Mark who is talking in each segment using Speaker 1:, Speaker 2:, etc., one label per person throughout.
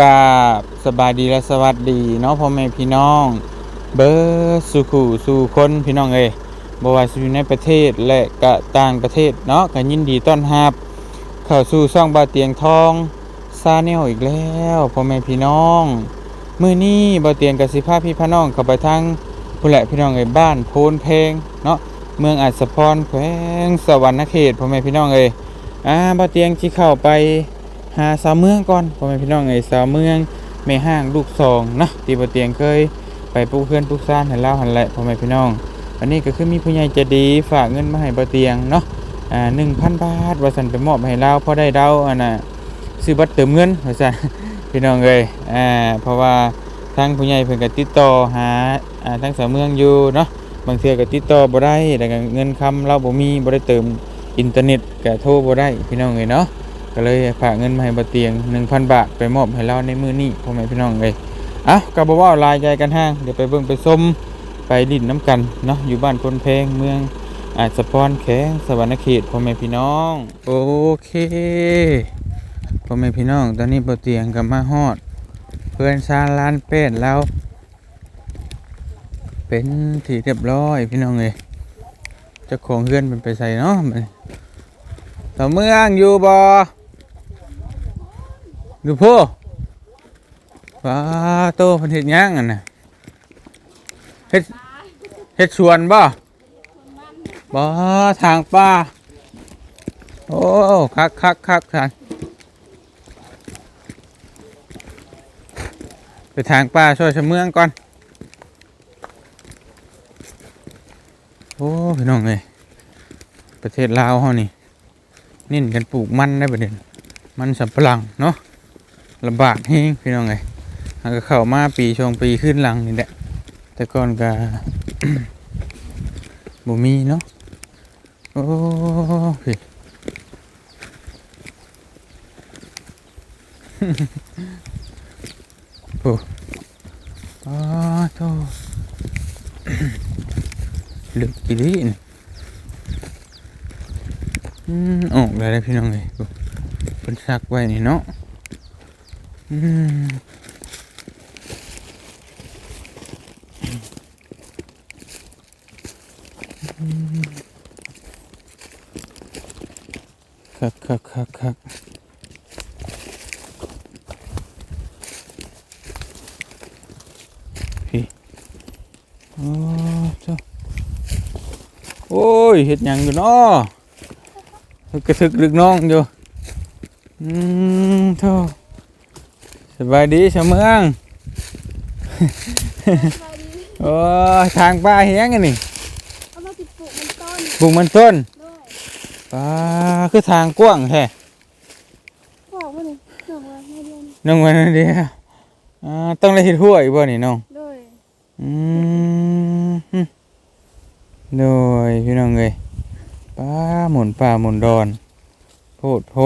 Speaker 1: กาบสบายดีและสวัสดีเนาะพ่อแม่พี่น้อง เบิร์สุขูสู่คนพี่น้องเอ้ยบว่าอยู่ในประเทศและก็ต่างประเทศเนาะก็ยินดีต้อนรับเข้าสู่ช่องบาเตียงทองซาแนลอีกแล้วพ่อแม่พี่น้องมื้อนี้บาเตียงกับสิพาพี่พน้องเข้าไปทางผู้แหละพี่น้องเอ้ยบ้านโพนเพลงเนาะเมืองอัศพรแขวงสวรรณเขตพ่อแม่พี่น้องเอ้ยอ่าบาเตียงสิเข้าไป หาสาวเมืองก่อนพ่อแม่พี่น้องเอ้สาวเมืองแม่ห้างลูกซองนะที่บ่เตียงเคยไปปลูกเพื่อนปลูกซ่านให้เล่าหันแหละพ่อแม่พี่น้องอันนี้ก็คือมีผู้ใหญ่ใจดีฝากเงินมาให้บเตียงเนาะอ่า1,000บาทว่าซั่นไปมอบให้เราพอได้เดาอันน่ะซื้อบัตรเติมเงินว่าซั่นพี่น้องเอ้ยอ่าเพราะว่าทางผู้ใหญ่เพิ่นก็ติดต่อหาอ่าทางสาวเมืองอยู่เนาะบางเทื่อก็ติดต่อบ่ได้แล้วก็เงินคำเราบ่มีบ่ได้เติมอินเทอร์เน็ตก็โทรบ่ได้พี่น้องเอ้ยเนาะ ก็เลยฝากเงินมาให้บาเตียง 1,000 บาทไปมอบให้เราในมือนี้พ่อแม่พี่น้องเลยเอ้าก็บ่เว่าลายใจกันห้างเดี๋ยวไปเบิ่งไปส้มไปดินน้ำกันเนาะอยู่บ้านคนเพงเมืองอาจสะพรแข้งสวรรณเขตพ่อแม่พี่น้อง โอเคพ่อแม่พี่น้อง ตอนนี้บาเตียงกับมาฮอด เพื่อนชาลานเป็ดแล้ว เป็นที่เรียบร้อยพี่น้องเลยจ้าของเฮือนเป็นไปใส่เนาะต่อเมืองอยู่บ่ ดูพ่อว้าโตพันเฮ็ดหยังอะน่ะเฮ็ดเฮ็ดสวนบ่บ่ทางป่าโอ้คักคักคักท่านไปทางป่าช่วยชะเมืองก่อน โอ้พี่น้องเอ้ยประเทศลาวเฮานี่เน้นกันปลูกมันได้ประเด็นมันสำปะหลังเนาะ ลำบากเฮงพี่น้องไงก็เข้ามาปีชงปีขึ้นหลังนี่แหละ แต่ก่อนก็บ่มีเนาะ โอ้พี่โอ้อ้าโธ่ลึกกี่ดีนี่อืมออกได้แล้วพี่น้องเลยเป็นซักไว้นี่เนาะ อืมคักคักคักคักพี่โอ้เจ้าโอ้ยเห็ดหยังอยู่เนาะกระทึกลึกน้องอยู่อืมโธ่สบายดีเสมอง โอ้ยทางป้าเฮียงอันนี่
Speaker 2: เอามาติดปลูกมันต้น
Speaker 1: บุงมันต้น
Speaker 2: ด้วย
Speaker 1: ป้าคือทางกว้างแท้
Speaker 2: บอกว่านี่หนึ่งวันไม่เดือน
Speaker 1: น้องวันนั้นเดียวอ่าต้องได้เห็ดหัวอีกบ่นี่น้อง
Speaker 2: ด้วย
Speaker 1: อืมฮึโดยพี่น้องเอ้ยป้าหมุนป่าหมุนดอน โพดโพ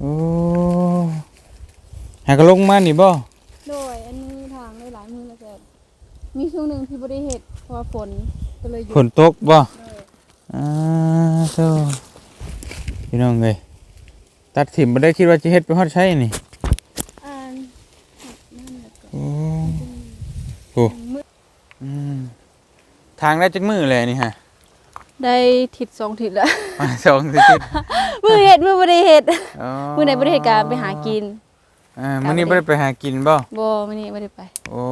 Speaker 1: โอ้ หากระลงมานี่บ่
Speaker 2: ด้วยอันนี้ทางได้หลายมือแล้วแต่มีช่วงหนึ่งที่บริเหตุเพราะว่าฝนก็เลยหยุ
Speaker 1: ฝ
Speaker 2: ด
Speaker 1: นตกบ่
Speaker 2: ด้วย
Speaker 1: อ่าโธ่พี่น้องเอ้ยตัดถิ่มบ่ได้คิดว่าจะเฮ็ดไปฮอดใช้นี่
Speaker 2: อ่านนั่นแหละก็
Speaker 1: โอ้โอ้
Speaker 2: มืด
Speaker 1: อืมทางได้จักมือเลยนี่ฮะ
Speaker 2: ได้ทิศสองทิศแล้ว
Speaker 1: มาสองสิทิศ
Speaker 2: มือเห็ดมือบริเหตุ
Speaker 1: อ๋อ
Speaker 2: มือไหนบริเหตุการไปหากิน
Speaker 1: อ่ามื้อนี้บ่ได้ไปหากินบ่
Speaker 2: บ่มื่อนี้ไม่ได้ไป
Speaker 1: โอ้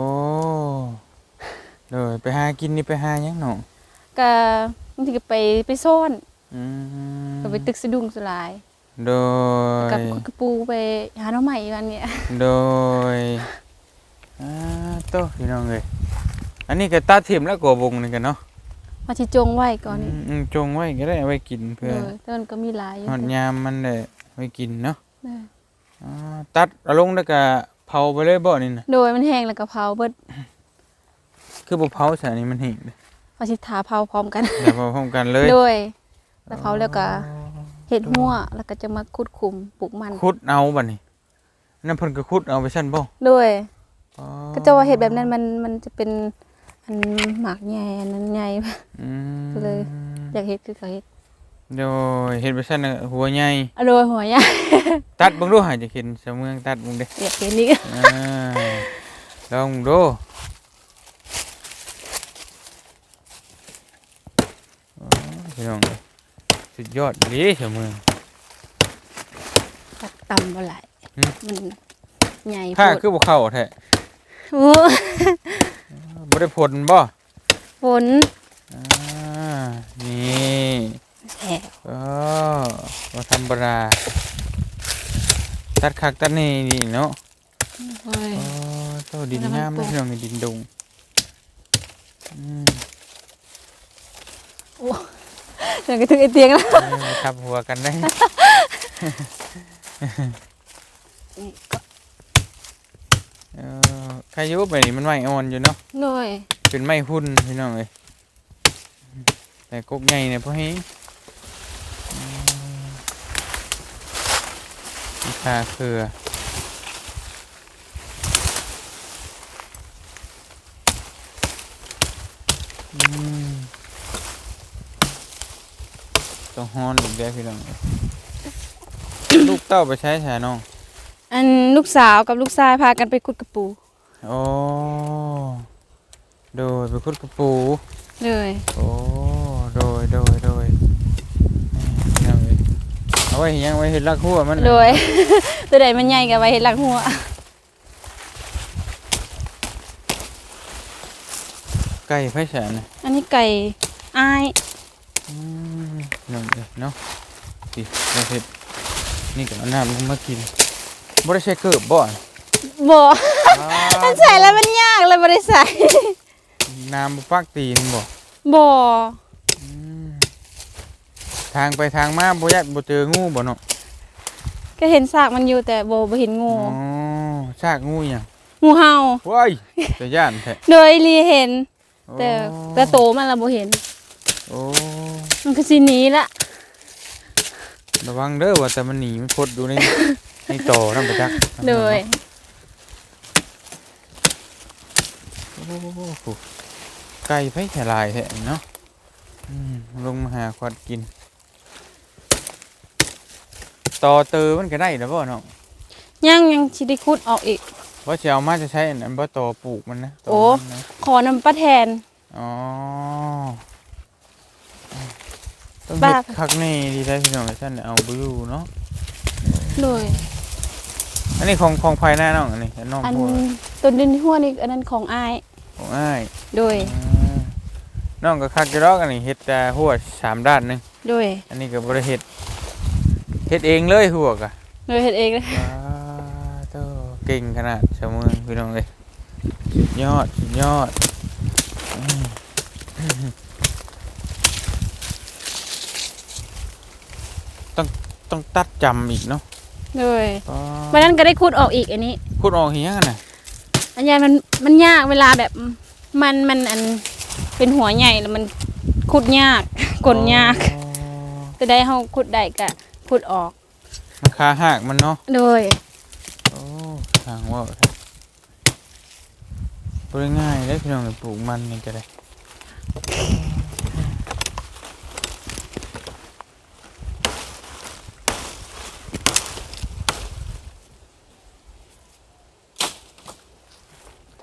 Speaker 1: เดยไปหากินนี่ไปหาหยังน้อง
Speaker 2: ก็บางทีก็ไปไปซ่อน
Speaker 1: อืม
Speaker 2: ก็ไปตึกสะดุ้งสลาย
Speaker 1: โดย
Speaker 2: กับกระปูไปหาหน้องใหม่วันเนี้ย
Speaker 1: โดยอ่าโตพี่น้องเอ้ยอันนี้ก็ตัดถิ่มแล้วก็วงนี่กันเนาะ
Speaker 2: มาชิจงไว้ก่อนนี่
Speaker 1: อืมอืมจงไว้ก็ได้เอาไว้กินเพื่อ
Speaker 2: เออแต่มันก็มีหลายอยู่
Speaker 1: หอดยามมันได้ไว้กินเนาะ
Speaker 2: เออ
Speaker 1: อ่า ตัดเอาลงแล้วก็เผาไปเลยบ่นี่นะ
Speaker 2: โดยมันแห้งแล้วก็เผาเบิด
Speaker 1: คือบ่เผาซะนี่มันแห้งเด้
Speaker 2: มาชิทาเผาพร้อมกัน
Speaker 1: เดี๋ยวเผาพร้อมกันเลย
Speaker 2: โดยแล้วเผาแล้วก็เห็ดหัวแล้วก็จะมาคุดคุมปลูกมัน
Speaker 1: ขุดเอาบัดนี้นั่นเพิ่นก็ขุดเอาไปซั่นบ่
Speaker 2: โดย
Speaker 1: อ๋อ
Speaker 2: ก็จะว่าเห็ดแบบนั้นมันมันจะเป็นอันหมากใหญ่อันนั้นใหญ่
Speaker 1: อืม
Speaker 2: ก็เลยอยากเห็ดคือเขาเห็ด
Speaker 1: โดยเห็นไปซั่นน่ะหัวใหญ่
Speaker 2: อร่อยหัวใหญ่
Speaker 1: ตัดเบิ่งดูหาจะเห็นเสมืองตัดเบิ่งเด้
Speaker 2: อยากเห็นนี่
Speaker 1: อ่าลองดูอ๋อพี่น้องเอ้ยสุดยอดเลยเสมือง
Speaker 2: ตัดตำบ่ไหลาย
Speaker 1: อืม
Speaker 2: มันใหญ่
Speaker 1: ถ้า
Speaker 2: โพด
Speaker 1: คือบ่เข้าแท้
Speaker 2: โอ้
Speaker 1: บ่ได้ผลบ่
Speaker 2: ฝน
Speaker 1: อ่านี่
Speaker 2: แซ่บ
Speaker 1: ก็ บ่ธรรมดาตัดคักตัดนี่นี่เนาะ
Speaker 2: โอ้ย
Speaker 1: โอ้โตดิน
Speaker 2: แล้วมัน
Speaker 1: งาม
Speaker 2: ปลู
Speaker 1: นะ
Speaker 2: ก
Speaker 1: พี่น้องนี่ดินดงอืม
Speaker 2: เดี๋ยวก็ถึงไอเตียงแล้ว
Speaker 1: เออทับหัวกันได้เออใครอยุบไปนี่มันไม่อ่อนอยู่เนาะ
Speaker 2: หน่อย
Speaker 1: เป็นไม้หุ่นพี่น้องเอ้ยแต่กกใหญ่เนี่ยพอให้ คาเครืออืมต้องฮ้อนอีกแล้วพี่น้องเอ้ยลูกเต้าไปใช้ฉาน้อง
Speaker 2: อันลูกสาวกับลูกชายพากันไปขุดกระปู
Speaker 1: โอ้โดยไปคุดกระปู
Speaker 2: เลย
Speaker 1: โอ้ โดยโดยโดยนี่เอาไว้เอาไว้เฮ็ดหยังไว้เห็ดลักหัวมันน่ะ
Speaker 2: โดย ตัวใดมันใหญ่กับไว้เห็นหลังหัว
Speaker 1: ไก่ไผ่แสนน่ะ
Speaker 2: อันนี้ไก่อ้าย
Speaker 1: อืมนั่นเลยเนาะดิเราเห็ดนี่ก็เอาน้ำลงมากินบ่ได้ใช้เกิบบ่อน
Speaker 2: บ่
Speaker 1: อ้า
Speaker 2: มันใส่แล้วมันยากเลยบ่ได้ใส่
Speaker 1: น้ำบ่ปักตีนบ่
Speaker 2: บ่
Speaker 1: อืม ทางไปทางมาบ่ยัดบ่เจองูบ่เนาะ
Speaker 2: ก็เห็นซากมันอยู่แต่บ่บ่เห็นงู
Speaker 1: อ๋อซากงูหยัง
Speaker 2: งูเห่า
Speaker 1: ว้ายจะย่านแท้
Speaker 2: โดยลีเห็น แต่
Speaker 1: โอ้
Speaker 2: แต่โตมันละบ่เห็น
Speaker 1: โอ้
Speaker 2: มันก็สิหนีละ
Speaker 1: ระวังเด้อว่าแต่มันหนีมันพดอยู่ในในต่อน้ำประจักษ์
Speaker 2: โดย
Speaker 1: โอ้โหไก่ไผ่แถลายแท้เนาะอืมลงมาหาควัดกิน ต่อเตอมันก็ได้แล้วบ่เนาะ
Speaker 2: ยังยังสิได้ขุดออกอีก
Speaker 1: ว่าจะเอามาจะใช้อันนั้นบ่ต่อปลูกมันนะต่
Speaker 2: โอ้
Speaker 1: มันนะ
Speaker 2: ขอนำป้าแทน
Speaker 1: อ๋อต้อง
Speaker 2: บ้า
Speaker 1: เฮ็ดคักนี่ดีได้พี่น้องท่านเอาบลูเนาะ
Speaker 2: โดย
Speaker 1: อันนี้ของของภายหน้าน้องอันนี้อันน้อง
Speaker 2: อัน
Speaker 1: พูด
Speaker 2: ต้นดินหัวนี่อันนั้นของอ้าย
Speaker 1: ของอ้าย
Speaker 2: โดย
Speaker 1: อืมน้องก็คักจะรอกอันนี้เฮ็ดแต่หัวสามด้านหนึง
Speaker 2: โดย
Speaker 1: อันนี้ก็บ่ได้เฮ็ด เฮ็ดเองเลยหัวกะ
Speaker 2: โดยเฮ็ดเองเลย
Speaker 1: ว้าโตเก่งขนาดเสมอพี่น้องเอ้ยสุดยอดสุดยอดอืมต้องต้องตัดจำอีกเนาะ
Speaker 2: โดย
Speaker 1: อ๋อ
Speaker 2: วันนั้นก็ได้ขุดออกอีกอันนี้
Speaker 1: พูดออกเฮียงกันน่ะ
Speaker 2: อันใหญ่มันมันยากเวลาแบบมันมันอันเป็นหัวใหญ่แล้วมันขุดยากกลยาก
Speaker 1: อ๋อ
Speaker 2: จะได้เฮาขุดได้ก็ ขุดออก
Speaker 1: มันคาหักมันเนาะ
Speaker 2: โดย
Speaker 1: โอ้ทางว่าวแท้บ่ได้ง่ายเด้อพี่น้องเอ้ยปลูกมันนี่ก็ได้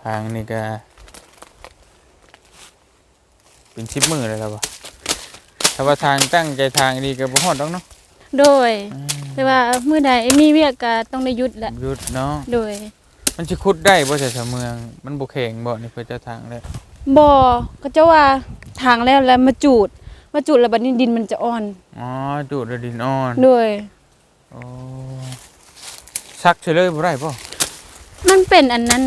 Speaker 1: ทางนี่ก็เป็นชิปมือเลยแล้วปะถ้าว่าทางตั้งใจทางดีก็บ่ฮอดดอกเนาะ
Speaker 2: โดย
Speaker 1: อืม
Speaker 2: แต่ว่ามื้อใดมีเวียกก็ต้องได้หยุดแหละ
Speaker 1: หยุดเนาะ
Speaker 2: โดย
Speaker 1: มันสิขุดได้บ่ใช่เสเมือง มันบ่แข็งบ่นี่เพิ่นจะทางแล้ว
Speaker 2: บ่ก็จะว่าทางแล้วแล้วมาจูด มาจูดแล้วบัดนี้ดินมันจะอ่อน
Speaker 1: อ๋อดูดแล้วดินอ่อน
Speaker 2: โดย
Speaker 1: โอ้ซักเฉยเลยบ่ได้ป่ะ
Speaker 2: มันเป็นอันนั้น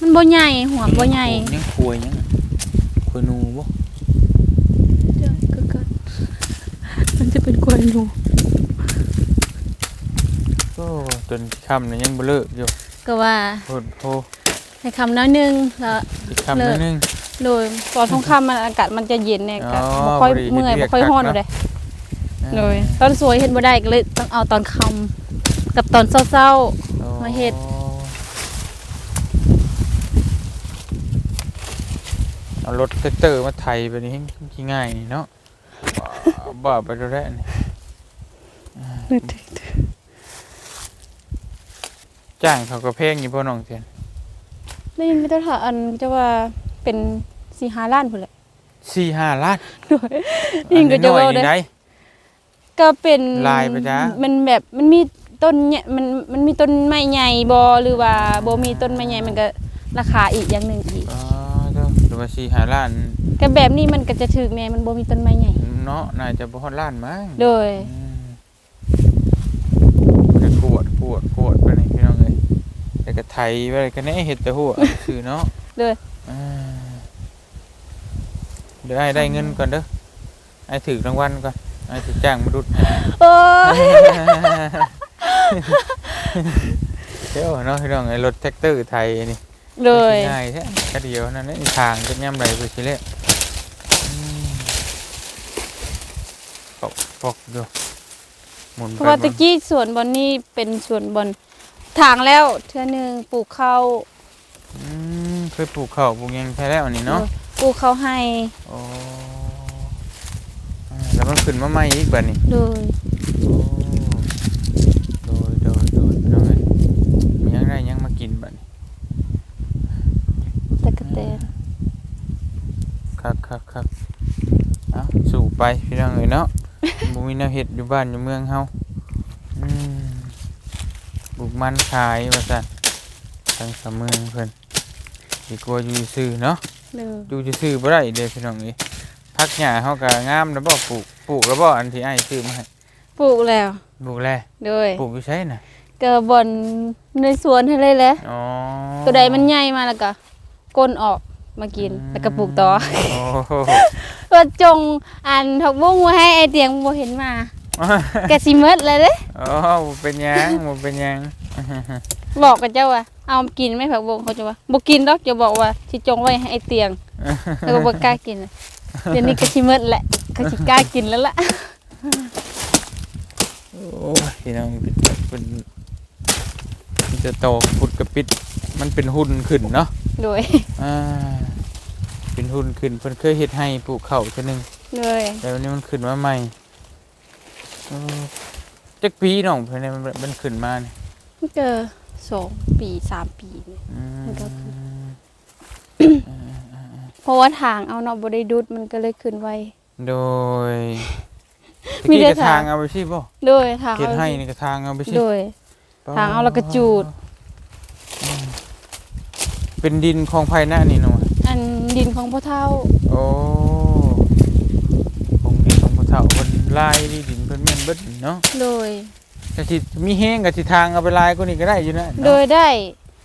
Speaker 2: มันบ่ใหญ่หัวบ่ใหญ่
Speaker 1: ยังควยยังอะควยหนูบ่
Speaker 2: เดี๋ยวก็เกิดมัน จะเป็นกวนอยู่
Speaker 1: ก็จนค่ำนี่ยังบ่เลิกอยู่
Speaker 2: ก็ว่า
Speaker 1: โพดโพ
Speaker 2: ให้คำน้อยหนึงแล้ว
Speaker 1: อีกค่ำนิดนึง
Speaker 2: โดยตอนทุ่งค่ำมันอากาศมันจะเย็นเนี่ยก็
Speaker 1: อ๋อ
Speaker 2: บ่ค่อย
Speaker 1: พอดี
Speaker 2: เมื่อย
Speaker 1: เรี
Speaker 2: บ่
Speaker 1: ยก
Speaker 2: ค่อย
Speaker 1: คัก
Speaker 2: ฮ้อน
Speaker 1: เนอะ
Speaker 2: เลยโดยตอนสวยเห็นบ่ได้ก็เลยต้องเอาตอนค่ำกับตอนเช้า
Speaker 1: โอ้
Speaker 2: มาเฮ็ด
Speaker 1: เอารถแท็กเตอร์มาไถไปนี่ให้ง่ายนี่เนาะ บ้าไปดูแลนี่จ้างเขาก็เพลงอยู่พ่อน้องเทียน
Speaker 2: ได้ยินไม่ต้องถามอันจะว่าเป็นสีหาล้านพุ่นแหละ
Speaker 1: สี่ห้าล้าน
Speaker 2: ยิ่งก็จะ
Speaker 1: อัน
Speaker 2: ว่า
Speaker 1: น้อย
Speaker 2: ได้
Speaker 1: นี่ได้
Speaker 2: ก็เป็น
Speaker 1: ลายไปจ้ะ
Speaker 2: มันแบบมันมีต้นเนี่ยมันมันมีต้นไม้ใหญ่บ่หรือว่าบ่มีต้นไม้ใหญ่มันก็ราคาอีกอย่างหนึ่งอีก
Speaker 1: อ๋อเด้อหรือ ว่าสี่ห้าล้าน
Speaker 2: ก็แบบนี้มันก็จะถึกแน่มันบ่มีต้นไม้ใหญ่
Speaker 1: เนาะน่าจะบ่ฮอดล้านมั้ง
Speaker 2: โดย
Speaker 1: อืมก็กวดกวดกวดไปนี่พี่น้องเอ้ยแต่ก็ไถไปเลยก็แน่เฮ็ดแต่หัวคือเนาะ
Speaker 2: โดย
Speaker 1: อ่าเดี๋ยวไอ้ได้เงินก่อนเด้อไอ้ถือรางวัลก่อนไอ้ถือจ้างมาดุด
Speaker 2: โอ้ย
Speaker 1: เดี๋ยวเนาะพี่น้องไอ้รถแท็กเตอร์ไทยนี่
Speaker 2: โดย
Speaker 1: ง่ายแท้กระเดียวนั่นแหละทางจะย่ำไรไปสิเละอืมปอกปอกดูหมุน
Speaker 2: เพ
Speaker 1: ไป
Speaker 2: ราะว่า
Speaker 1: ห
Speaker 2: ตะ
Speaker 1: มุน
Speaker 2: กี้สวนบอนนี่เป็นสวนบอนทางแล้วเทื่อหนึงปลูกข้าว
Speaker 1: อืมเคยปลูกข้าวปลูกหยังแท้แล้วอันนี้เนาะ
Speaker 2: ปลูกข้าวให้
Speaker 1: โอ้อ่าแล้วมันขึ้นมาใหม่อีกบัดนี้
Speaker 2: โดย
Speaker 1: โอ้โดยโดยโดยพี่น้องเอ้ยมีหยังได้หยังมากินบัดนี้
Speaker 2: ตะกะแตน
Speaker 1: ครับครับครับเอาสู่ ไปพี่น้องเอ้ยเนาะ บ่มีแนวเฮ็ดอยู่บ้านอยู่เมืองเฮาอืมปลูกมันขายว่าซั่นทางสามเมืองเพิ่นดีกว่าอยู่ซื่อเนาะ
Speaker 2: โดย
Speaker 1: อยู่ซื่อบ่ได้เด้พี่น้องเอ้ยผักหญ้าเฮาก็งามแล้วบ่ปลูกปลูกแล้วบ่อันที่อ้ายซื้อมาให้
Speaker 2: ปลูกแล้ว
Speaker 1: ปลูกแล้ว
Speaker 2: โดย
Speaker 1: ปลูกอยู่ไสน่ะ
Speaker 2: ก็บอนในสวนให้เลยแหละ
Speaker 1: อ๋อ
Speaker 2: ตัวใดมันใหญ่มาแล้วก็ก้นออก มากินแล้วก็ปลูกต่อ
Speaker 1: โอ้โห
Speaker 2: ว่าจงอันผักบุ้งมาให้ไอเตียงบ่เห็นมาก็สิหมดเลยเด้
Speaker 1: อ๋อบ่เป็นหยังบ่เป็นหยัง
Speaker 2: บอกกับเจ้าว่าเอากินไหมผักบุ้งเขาจะว่าบ่กินดอกจะบอกว่าสิจงไว้ให้ไอเตียงแล้วก็บ่กล้ากินเลยเดี๋ยวนี้ก็สิหมดแหละก็สิกล้ากินแล้วล่ะ
Speaker 1: โอ้ยพี่น้องเป็นเป็นมันจะโตพุดกระปิด มันเป็นหุ่นขึ้นเนาะ
Speaker 2: โดย
Speaker 1: อ่าเป็นหุ่นขึ้นเพิ่นเคยเฮ็ดให้ปลูกข้าวเทื่อหนึง
Speaker 2: โดย
Speaker 1: แต่วันนี้มันขึ้นมาใหม่เออจักปีน้องเพิ่นเนี่ยมันมันขึ้นมานี่
Speaker 2: มันก็สองปีสามปีนี่
Speaker 1: อืม
Speaker 2: มันก็ขึ้นเพราะว่าทางเอาเนาะบ่ได้ดุดมันก็เลยขึ้นไว
Speaker 1: โดยตะ
Speaker 2: มี
Speaker 1: กี้
Speaker 2: แต่
Speaker 1: กระทา
Speaker 2: ทาง ง
Speaker 1: เอาไปสิบ่
Speaker 2: โดยทาง
Speaker 1: เฮ็ด
Speaker 2: เอา
Speaker 1: ให้นี่กระทางเอาไปสิ
Speaker 2: โดย ทางเอาแล้วก็จูด
Speaker 1: อืม เป็นดินของภายหน้านี่เนาะ
Speaker 2: อันดินของพ่อเฒ่า
Speaker 1: โอ้ของดินของผู้เฒ่าเพิ่นลายดิดินเพิ่นแม่นเบิดเนาะ
Speaker 2: โดย
Speaker 1: ก็สิมีแห้งก็สิทางเอาไปลายกว่านี้ก็ได้อยู่นะ
Speaker 2: โดยได้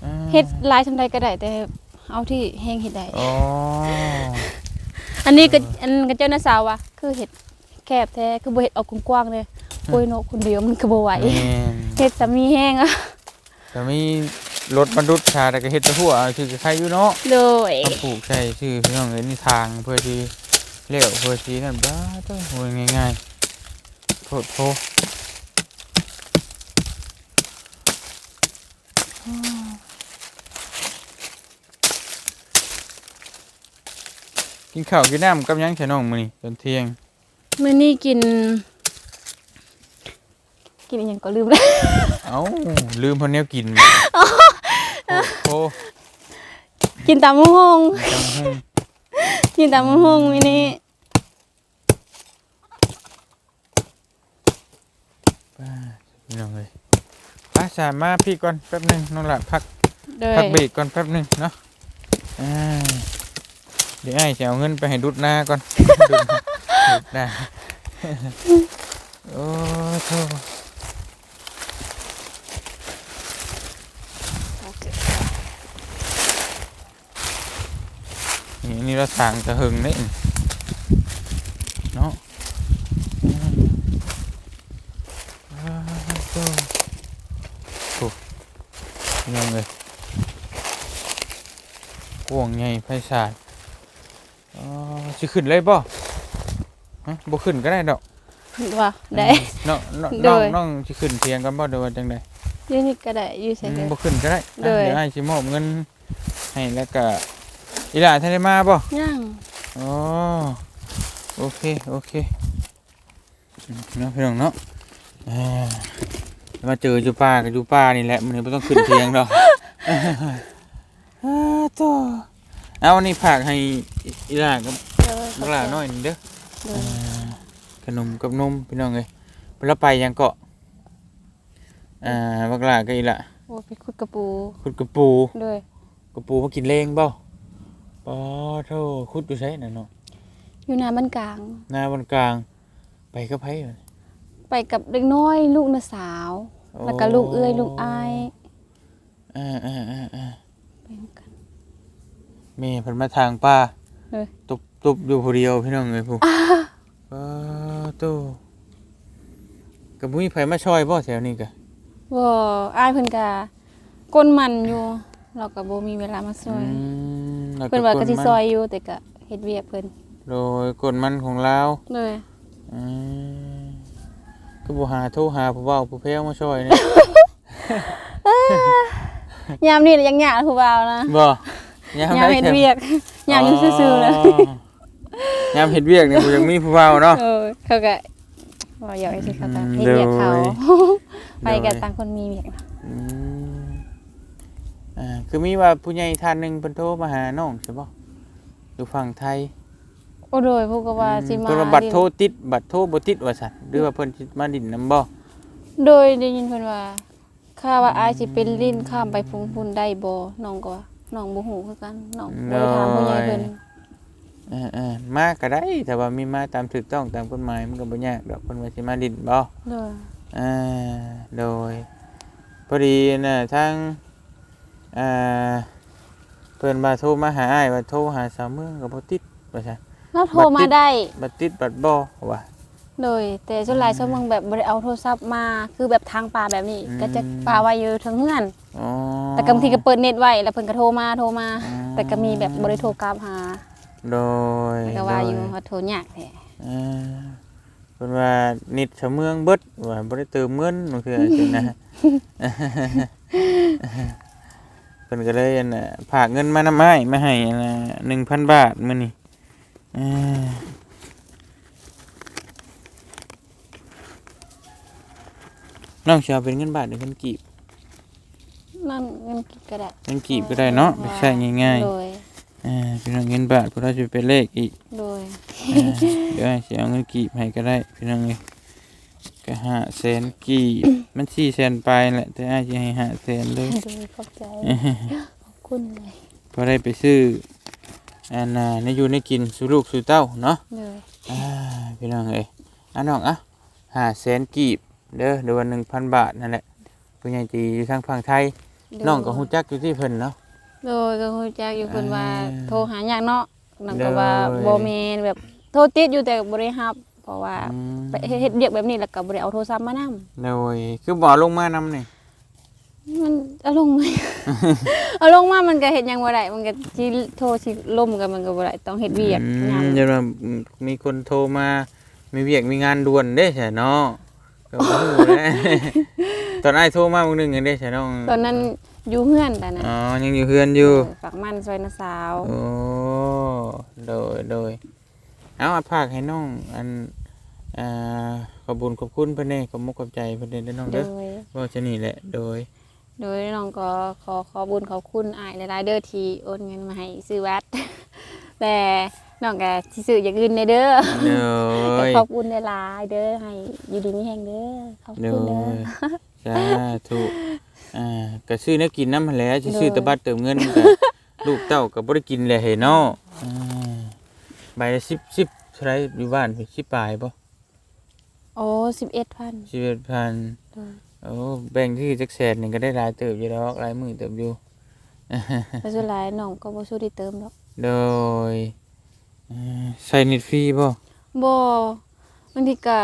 Speaker 1: อ่า
Speaker 2: เฮ็ดลายทำใดก็ได้แต่เอาที่แห้งเฮ็ดได้
Speaker 1: อ๋อ
Speaker 2: อันนี้ก็อันก็เจ้าหน้าสาวว่าคือเฮ็ดแคบแท้คือบ่เฮ็ดเออกกว้างๆเลยโอ้ยโนคนเดียวมันก็บ่ไหว
Speaker 1: แม่น
Speaker 2: เฮ็ดสามีแห้งอะ
Speaker 1: แต่มี รถบรรทุกชาแต่ก็เฮ็ดแตะหัวเอาชื่อใครอยู่เนาะ
Speaker 2: โดย
Speaker 1: มาปลูกใช่ชื่อพี่น้องเอ้ยนี่ทางเพื่อที่เลี้ยวเพื่อที่นั่นบ้าต้องโหยง่ายๆโทษโทษกินข้าวกินน้ำกับหยังใช่น้องมื้อนี้ตอนเที่ยง
Speaker 2: มื้อนี้กิน กินอีหยังก็ลืมแล้ว
Speaker 1: เอ้าลืมพอแนวกินโอ้โห
Speaker 2: กินตามมะฮง
Speaker 1: จังหุ่ง
Speaker 2: กินตามมะฮงมื้อนี้
Speaker 1: ป้าพี่น้องเลยป้าสามมาพี่ก่อนแป๊บหนึงน้องละพัก
Speaker 2: โดย
Speaker 1: พักเบรกก่อนแป๊บหนึงเนาะอ่าเดี๋ยวไอ้จะเอาเงินไปให้ดุดหน้าก่อนดุดดุดหน้าโอ้โธ่ นี่นี่เราสั่งจะหึงนี่เนาะอืมอ้าวโธ่โอ้ยังเลยกวงไงไพศาลอ๋อสิขึ้นเลยบ่ฮะบ่ขึ้นก็ได้ดอก
Speaker 2: ว่าได้
Speaker 1: น้องน้อง
Speaker 2: โด
Speaker 1: น้อง
Speaker 2: ย
Speaker 1: น้องสิขึ้นเพียงกันบ่เดี๋ยวว่าจังได
Speaker 2: อยู่นี่ก็ได้อยู่ใส่
Speaker 1: อืม
Speaker 2: ก็
Speaker 1: บ่ขึ้นก็ได้อะ
Speaker 2: โดย
Speaker 1: เดี๋ยวให้สิมอบเงินให้แล้วก็ อีหลาท่านได้มาบ่
Speaker 2: ย่าง
Speaker 1: อ๋อโอเคโอเคอืมเนาะพี่น้องเนาะเอ้ยมาเจออยู่ป่ากับอยู่ป่านี่แหละมันไม่ต้องขึ้นเทียงดอกอ้าต่อเอาวันนี้ฝากให้อีหลากับ
Speaker 2: เด้อ
Speaker 1: บักหลาน้อยหนึงเด้อ
Speaker 2: เด้อ
Speaker 1: ขนมกับนมพี่น้องเอ้ยเวลาไปยังเกาะอ่าบักหลาก็อีหละ
Speaker 2: โอ้ไปขุดกระปู
Speaker 1: ขุดกระปู
Speaker 2: ด้วย
Speaker 1: กระปูมากินเลงเปล่า ปอโธ่ขุดอยู่ใช่น่ะเนาะ
Speaker 2: อยู่หน้าบ้านกลาง
Speaker 1: หน้าบนกลาง ไปกับไผวะ
Speaker 2: ไปกับเด็กน้อยลูกน้าสาว แล้วก็ลูกเอื้อยลูกอาย
Speaker 1: อ่าอ่าอ่าอ่า
Speaker 2: ไปนำกัน
Speaker 1: แม่เพิ่นมาทางป้า
Speaker 2: เออ
Speaker 1: ตุบตุบอยู่ผู้เดียวพี่น้องเอ้ยผู้ปอโธ่กับมุ้ยไผมาช่วยบ่แถวนี้กะ
Speaker 2: บ่อายเพิ่นก็ก้นมันอยู่ เราก็บ่มีเวลามาซอย
Speaker 1: อืม แล้ว
Speaker 2: เพิ่นว่าก็สิ
Speaker 1: กดมัน
Speaker 2: ซอยอยู่แต่ก็เฮ็ดเวียกเพิ่น
Speaker 1: โดยกดมันของเรา
Speaker 2: เลย
Speaker 1: อืมก็บ่หาโทรหาผู้เว้าผู้แพ้วมาช่วยเนี่ย
Speaker 2: ยามนี้ยังยากผู้บ่าวนะ
Speaker 1: บ่ยาม
Speaker 2: ยาม
Speaker 1: ได้
Speaker 2: เฮ็ด
Speaker 1: แถม
Speaker 2: เวียกยามอยู่ซื่อๆเลย
Speaker 1: ยามเฮ็ดเวียกนี่บ่อยากมีผู้เว้าเนาะ
Speaker 2: เออเขาก็ว่าอยากให้สิเขาก็
Speaker 1: อืม
Speaker 2: เฮ็ดเวียกเขา
Speaker 1: โดย
Speaker 2: ไปกัน
Speaker 1: โดย
Speaker 2: ต่างคนมีเวียกนะ
Speaker 1: อืม อ่าคือมีว่าผู้ใหญ่ท่านหนึงเพิ่นโทรมาหาน้องใช่บ่อยู่ฝั่งไทย
Speaker 2: โอ้โดยผู้ก็ว่าสิมา
Speaker 1: เพิ่นว่าบัตรโทรติดบัตรโทรบ่ติดว่าซั่นหรือว่าเพิ่นสิมาดินนํบ่
Speaker 2: โดยได้ยินเพิ่นว่าข้าว่าอายสิเป็นลิ้นข้ามไปพุงพุ่นได้บ่น้องก็ว่าน้องบ่ฮู้คือกันน้องบ่ได้ถามผู้ใหญ่เพิ่น
Speaker 1: เออๆมาก็ได้แต่ว่ามีมาตามถูกต้องตามกฎหมายมันก็บ่ยากดอกเพิ่นว่าสิมาดินบ่
Speaker 2: โดย
Speaker 1: อ่าโดยพอดีนะทาง อ่าเพิ่นมาโทรมาหาอ้ายว่าโทรหาสาวเมืองก็บ่ติดว่าซั่น
Speaker 2: เราโทรมาได้
Speaker 1: บัดติดบัดบ่ว่า
Speaker 2: โดย แต่ส่วนหลายชั่วโมงแบบบ่ได้เอาโทรศัพท์มาคือแบบทางป่าแบบนี้
Speaker 1: อืม
Speaker 2: ก็จะป่าไว้อยู่เทั้งเฮือน
Speaker 1: อ๋อ
Speaker 2: แต่ก็บางทีก็เปิดเน็ตไว้แล้วเพิ่นก็โทรมาโทรมา
Speaker 1: อืม
Speaker 2: แต่ก็มีแบบบ่ได้โทรกลับหา
Speaker 1: โดย
Speaker 2: ก็ว่าอยู่
Speaker 1: โด
Speaker 2: ว่าโทรยากแท้
Speaker 1: อ่าเพิ่นว่านิดสาวเมืองเบิดว่าบ่ได้เติมเงินมันคือจังนะเพิ่นก็เลยอันน่ะฝากเงินมานำอ้ายมาให้อันน่ะ1,000 บาทมื้อนี้อ่าน้องชาวเป็นเงินบาทหรือเงินกีบ
Speaker 2: นั่นเงินกินก็ได้
Speaker 1: เงินกีบก็ได้เนาะไม่ใช่ง่าย
Speaker 2: โดย
Speaker 1: ๆอ่าพี่น้องเงินบาทก็ได้จะเป็นเลขอีก
Speaker 2: โดย
Speaker 1: อ่าเดี๋ยวให้สิเอาเงินกีบให้ก็ได้พี่น้องเลยก็ห้าแสนกีบ มันสี่แสนไปแหละ แต่อาจจะให้ห้าแสนเลย
Speaker 2: โดยขอบใจ ขอบคุณเลย
Speaker 1: พอได้ไปซื้ออันน่ะในอยู่ในกินสู่ลูกสู่เต้าเนาะ
Speaker 2: โดย
Speaker 1: อ่าพี่น้องเอ้ยอะน้องอะห้าแสนกีบเด้อเดือนหนึ่งพันบาทนั่นแหละผู้ใหญ่จีอยู่ทางฝั่งไทยน้องก็ฮู้จักอยู่ที่เพิ่นเนาะ
Speaker 2: โดยก็ฮู้จักอยู่เพิ่นว่า
Speaker 1: อ่า
Speaker 2: โทรหายากเนาะนั่นก็ว่า
Speaker 1: โดย
Speaker 2: บ่แม่นแบบโทรติดอยู่แต่บ่ได้รับ เพราะว่า
Speaker 1: อืม
Speaker 2: ไปเฮ็ดเรียกแบบนี้แล้วก็บ่ได้เอาโทรศัพท์มานำ
Speaker 1: โดยคือบ่ลงมานำนี่
Speaker 2: มันเอาลงไหมเอาลงมามันก็เฮ็ดหยังบ่ได้มันก็สิโทรสิล่มก็มันก็บ่ได้ต้องเฮ็ดเวียก
Speaker 1: อื
Speaker 2: งามน
Speaker 1: เดี๋ยวว่ามีคนโทรมามีเวียกมีงานด่วนเด้ใช่เนาะก็บ่ฮู้แหละ ตอนอ้ายโทรมามื้อหนึงอันเด้ใช่น้อง
Speaker 2: ตอนนั้นอยู่เฮือนแต่นะ
Speaker 1: อ๋อยังอยู่เฮือนอยู่
Speaker 2: เฝากมันซอยนาสาว
Speaker 1: โอ้ โดย โดย เอาอาภาคให้น้องอันอ่าขอบคุญขอบคุณเพิ่นเด้ขอบมุกขอบใจเพิ่นเด้เด้อน้อง
Speaker 2: โด
Speaker 1: เด้อยเว้าจะนี่แหละโดย
Speaker 2: โดยน้องก็ขอขอบุญขอบคุณอ้ายหลายๆเด้อที่โอนเงินมาให้ซื้อวัด แต่น้องก็สิซื้ออย่างอื่นในเด้อ
Speaker 1: โด
Speaker 2: ก็
Speaker 1: ย
Speaker 2: ขอบคุณหลายๆเด้อให้อยู่ดีมีแห่งเด้อขอบ
Speaker 1: โด
Speaker 2: คุณเด้อย
Speaker 1: สาธุอ่าก็ซื้อแนักกินน้ำหั้นแหล้วจะซื้อ
Speaker 2: โดย
Speaker 1: แตะบัตรเติมเงินก็ ลูกเต้าก็บ่ได้กินแหละเห็นเนาะอ่า ใบละ10 10เท่าไหร่อยู่บ้านพี่10ปลายบ่
Speaker 2: โอ้11,000
Speaker 1: 11,000
Speaker 2: โดย
Speaker 1: โอ้แบ่งที่จักแสนนึงก็ได้หลายเติบอยู่ดอกหลายหมื่นเติบอยู่
Speaker 2: แต่สุดท้ายน้องก็บ่สู้ได้เติมดอก
Speaker 1: โดยอ่าใส่นิดฟรีบ่
Speaker 2: บ่บางทีก็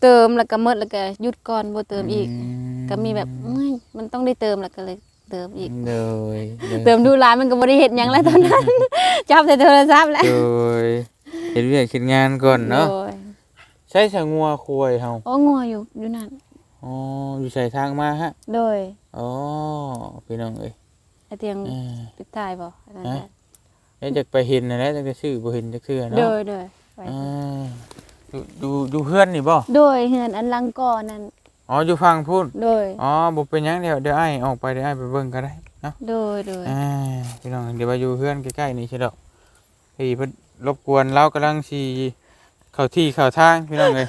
Speaker 2: เติมแล้วก็หมดแล้วก็หยุดก่อนบ่เติมอีก ก็มีแบบเอ้ยมันต้องได้เติมแล้วก็เลย เติมอีก
Speaker 1: โดยโดย
Speaker 2: เติมดูร้านมันก็บ่ได้เฮ็ดหยังแล้วตอนนั้นจับแต่โทรศัพท์แล้ว
Speaker 1: โดยเฮ็ดเวียกเฮ็ดงานก่อนเนาะ
Speaker 2: โดย
Speaker 1: ใช้สะงัวควยเฮา
Speaker 2: โอ้งัวอยู่อยู่นั่น
Speaker 1: อ๋ออยู่ใส่ทางมาฮะ
Speaker 2: โดย
Speaker 1: อ๋อพี่น้องเอ้ย
Speaker 2: ไอเตียง
Speaker 1: อ่า
Speaker 2: ปิดท้ายบ่อันนั้น
Speaker 1: ฮะ
Speaker 2: แหละ
Speaker 1: แล้วจากไปเห็นนะแหละจังจะชื่อบ่เห็นจักเทื่อ
Speaker 2: โด
Speaker 1: เนาะ
Speaker 2: ยโดยไป
Speaker 1: อ่าอยู่อยู่อยู่เพื่อนนี่บ่
Speaker 2: โดยเฮือนอันหลังก่อนนั่น
Speaker 1: อ๋ออยู่ฟังพูด
Speaker 2: โดย
Speaker 1: อ๋อบ่เป็นหยังเดี๋ยวเดี๋ยวไอ้ายออกไปเดี๋ยวไอ้ายไปเบิ่งก็ได้เนาะ
Speaker 2: โดยโดย
Speaker 1: อ่าพี่น้องเดี๋ยวว่าอยู่เพื่อนใกล้ๆนี่ใช่ดอกพี่เพิ่นรบกวนเรากำลังสิเข้าที่เข้าทางพี่น้องเอ้ย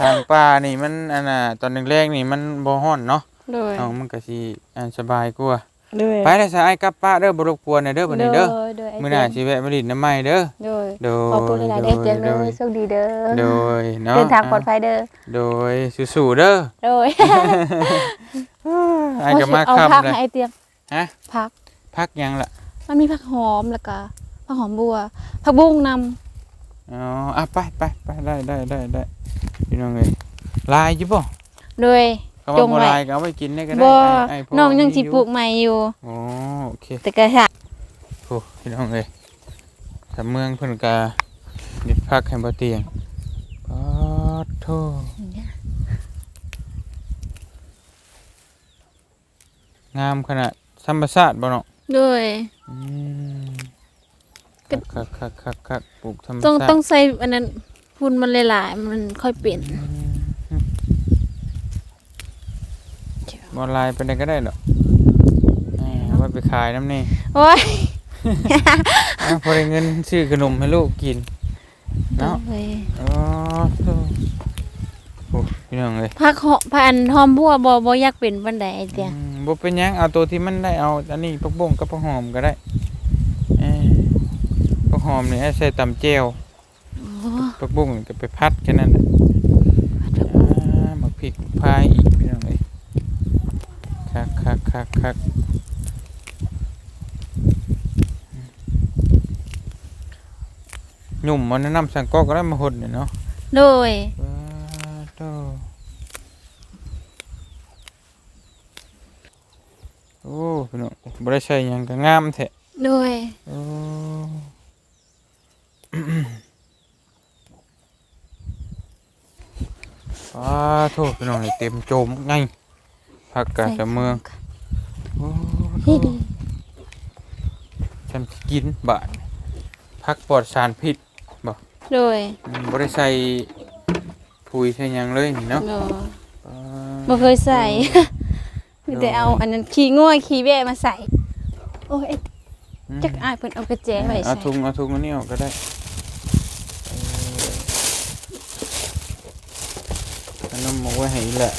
Speaker 1: ทางป่านี่มันอันน่ะตอนแรกๆนี่มันบ่ฮ้อนเนาะ
Speaker 2: โดย
Speaker 1: เอามันก็สิอ่าสบายกว่า
Speaker 2: โดย
Speaker 1: ไปได้ซะไอ้ายกลับป้าเด้อบ่รบกวนเด้อบัดนี้เด้อ
Speaker 2: โดยไมื้
Speaker 1: อหน้าสิแวะมาดินน้ำไม้เด้อ
Speaker 2: โดย
Speaker 1: โดย
Speaker 2: ขอบคุณหลายๆเด้อเจียง
Speaker 1: โด
Speaker 2: เด้อยโชคดีเด้อ
Speaker 1: โดยเนาะ
Speaker 2: เดินทางปลอดภัยเด้อ
Speaker 1: โดยสู้ๆเด้อ
Speaker 2: โดย
Speaker 1: ไอ้ายก็มา
Speaker 2: เอา
Speaker 1: ค่ำ
Speaker 2: พัก
Speaker 1: เลย
Speaker 2: ให้ไอเตียง
Speaker 1: ฮะ
Speaker 2: พัก
Speaker 1: พักยังล่ะ
Speaker 2: มันมีผักหอมแล้วก็ผักหอมบัวผักบุ้งนำ
Speaker 1: อ๋ออะไปไปไปได้ได้ได้ได้พี่น้องเอ้ยลายอยู่บ่
Speaker 2: โดย
Speaker 1: ก็
Speaker 2: จ
Speaker 1: ว่างบ่
Speaker 2: ไว้
Speaker 1: ลายก็เอาไว้กินได้ก็ได้
Speaker 2: บ่
Speaker 1: ไอ้ไพ่
Speaker 2: น้องยังสิ
Speaker 1: มี
Speaker 2: ปลูกใหม่อยู่
Speaker 1: อ๋อโอเค
Speaker 2: แต่ก็ค่ะ
Speaker 1: โอ้พี่น้องเอ้ยสำเมืองเพิ่นก็นิดพักให้บ่เตียงปอดโทงามขนาดธรรมชาติบ่เนาะ
Speaker 2: โดย
Speaker 1: อืม
Speaker 2: ก็
Speaker 1: คักคักคักคักปลูกธรรม
Speaker 2: ต้อง
Speaker 1: ชาติ
Speaker 2: ต้องใส่อันนั้นพุ่นมันหลายๆมันค่อยเปลี่ยน
Speaker 1: บอลไลน์ไปไหนก็ได้หรอกอ่าเอาไว้ไปขายน้ำนี่
Speaker 2: โอ้ย
Speaker 1: อะพอได้เงินซื้อขนมให้ลูกกินเนาะ
Speaker 2: โดย
Speaker 1: อ๋อโธ่โอ้พี่น้องเลย
Speaker 2: ผักหอมพันหอมบัวบ่บ่อยากเป็นปานใดไอเตียง
Speaker 1: อืมบ่เป็นหยังเอาตัวที่มันได้เอาอันนี้ผักบุ้งกับผักหอมก็ได้เอ้ยผักหอมนี่ให้ใส่ตำเจียว
Speaker 2: โอ้
Speaker 1: ผักบุ้งนี่ก็ไปพัดแค่นั้นแหละอ่าหมักพริกพายอีกพี่น้องเลย คักคักคักคักหนุ่มมันแนะนำสังกอกก็ได้มาหดเนี่ยเนาะ
Speaker 2: โดย
Speaker 1: ว้าโตโอ้พี่น้องบ่ได้ใช้หยังก็งามแท้
Speaker 2: โดย
Speaker 1: โอ้ว้าโทษพี่น้องนี่เต็มโจมไง ผักกาดเมืองโอ้
Speaker 2: นี่ดี
Speaker 1: ฉันสิกินบาดผักปลอดสารพิษ
Speaker 2: โดย
Speaker 1: อืมบ่ได้ใส่ปุ๋ยใส่หยังเลยนี่เนาะ
Speaker 2: โดย
Speaker 1: อ่
Speaker 2: บ่าเคยใส่มีแต่เอาอันนั้นขี้ง่วยขี้แบะมาใส่ โอ้ย
Speaker 1: อืม
Speaker 2: จักอายเพิ่นเอากระแจไว้
Speaker 1: เอา
Speaker 2: ใส่
Speaker 1: ถุงเอาถุงอันนี้ออกก็ได้เออเอานมมาไว้ให้อีแหละ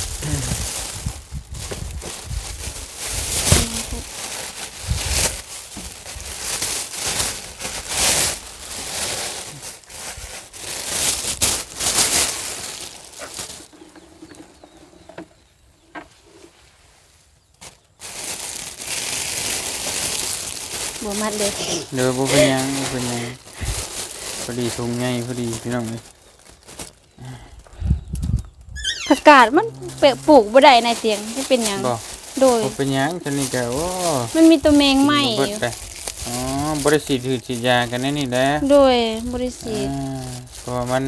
Speaker 2: บ่มัดเด้อ
Speaker 1: เดี๋ยวบ่เป็นหยังบ่เป็นหยังพอดีถุงใหญ่พอดีพี่น้องเลย
Speaker 2: ผักกาดมันเปะปลูกบ่ได้ในเตียงมันเป็นหยัง
Speaker 1: บ่
Speaker 2: โดย
Speaker 1: บ่เป็นหยังจันนี่ก็โอ้
Speaker 2: มันมีตัวแมงไหม้
Speaker 1: กินบ่เบิดเลยอ๋อบ่ได้ฉีดหืดฉีดยากันแน่นี่แหละ
Speaker 2: โดยบริสี
Speaker 1: อ่าเพราะว่ามัน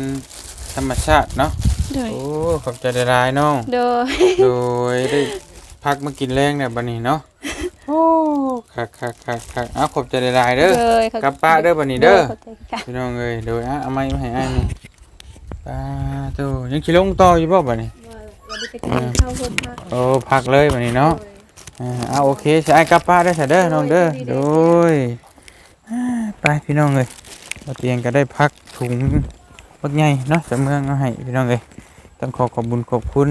Speaker 1: ธรรมชาติเนาะ
Speaker 2: โดย
Speaker 1: โอ้ขอบใจหลายๆน้อง
Speaker 2: โดย
Speaker 1: โดยได้พักมากินแรงเนี่ยบัดนี้เนาะ โอ้ คักคักคักคักเอาขอบใจหลายๆเด้อ
Speaker 2: โดย
Speaker 1: กลับป้าเด้อบัดนี้เด้อ
Speaker 2: ขบใจค่ะ
Speaker 1: พี่น้องเอ้ยโดยอะเอาไม้มาให้อ้ายนี่ป้าโตยังสิลงต่ออยู่บ่บัดนี้
Speaker 2: เข้าคนพัก
Speaker 1: โอ้พักเลยบัดนี้เนาะ อ่าเอาโอเคสิอ้ายกลับป้าเด้อซะเด้อน้องเด้อโดยอ่าไปพี่น้องเอ้ยบ่เตียงก็ได้พักถุงบักใหญ่เนาะสำเมืองเอาให้พี่น้องเอ้ยต้องขอขอบคุญขอบคุณ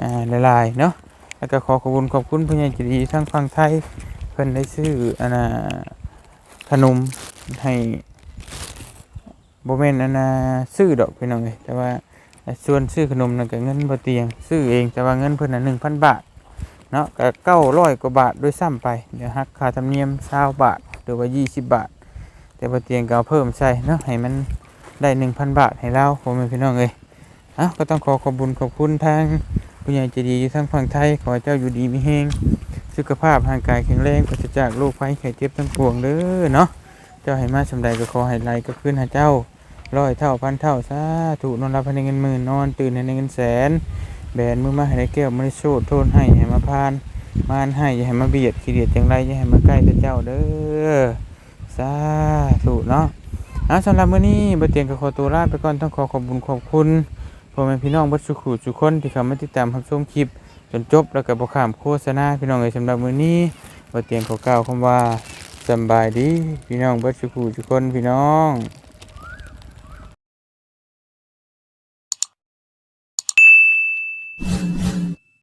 Speaker 1: อ่าหลายๆเนาะแล้วก็ขอขอบคุณขอบคุณผู้ใหญ่ใจดีทั้งฝั่งไทยเพิ่นได้ซื้ออันน่ะขนมให้บ่แม่นอันน่ะซื้อดอกพี่น้องเอ้ยแต่ว่าส่วนซื้อขนมนั่นก็เงินบ่เตียงซื้อเองแต่ว่าเงินเพิ่นน่ะ1,000 บาทเนาะก็900กว่าบาทด้วยซ้ำไปเดี๋ยวหักค่าธรรมเนียม20บาทหรือว่า 20 บาท แต่บ่เตียงก็เอาเพิ่มใส่เนาะให้มันได้ 1,000 บาทให้เราพ่อแม่พี่น้องเอ้ยอ้าก็ต้องขอขอบคุณขอบคุณทางผู้ใหญ่ใจดีอยู่ทั้งฝั่งไทยขอเจ้าอยู่ดีมีแฮง สุขภาพร่างกายแข็งแรงปราศจากโรคภัยไข้เจ็บทั้งปวงเด้อเนาะเจ้าให้มาสำใดก็ขอให้ไหลก็ขึ้นหาเจ้าร้อยเท่าพันเท่าสาธุนอนรับให้ได้เงินหมื่นนอนตื่นให้ได้เงินแสน แบนมือมาให้ได้แก้วมาได้โชดโทษให้ให้มาพานมานให้อย่าให้มาเบียดขี้เดียดจังไรอย่าให้มาใกล้เจ้าเด้อสาธุเนาะอะสำหรับมื้อนี้บ่เตียงก็ขอตัวลาไปก่อนต้องขอขอบคุญขอบคุณพ่อแม่พี่น้องเบ่สุขุทุกคนที่เข้ามาติดตามรับชมคลิป จนจบแล้วก็บ่ข้ามโฆษณาพี่น้องเอ้ยสำหรับมื้อนี้บ่เตียงขอกล่าวคำว่าสำบายดีพี่น้องเบ่สุขุทุกคนพี่น้อง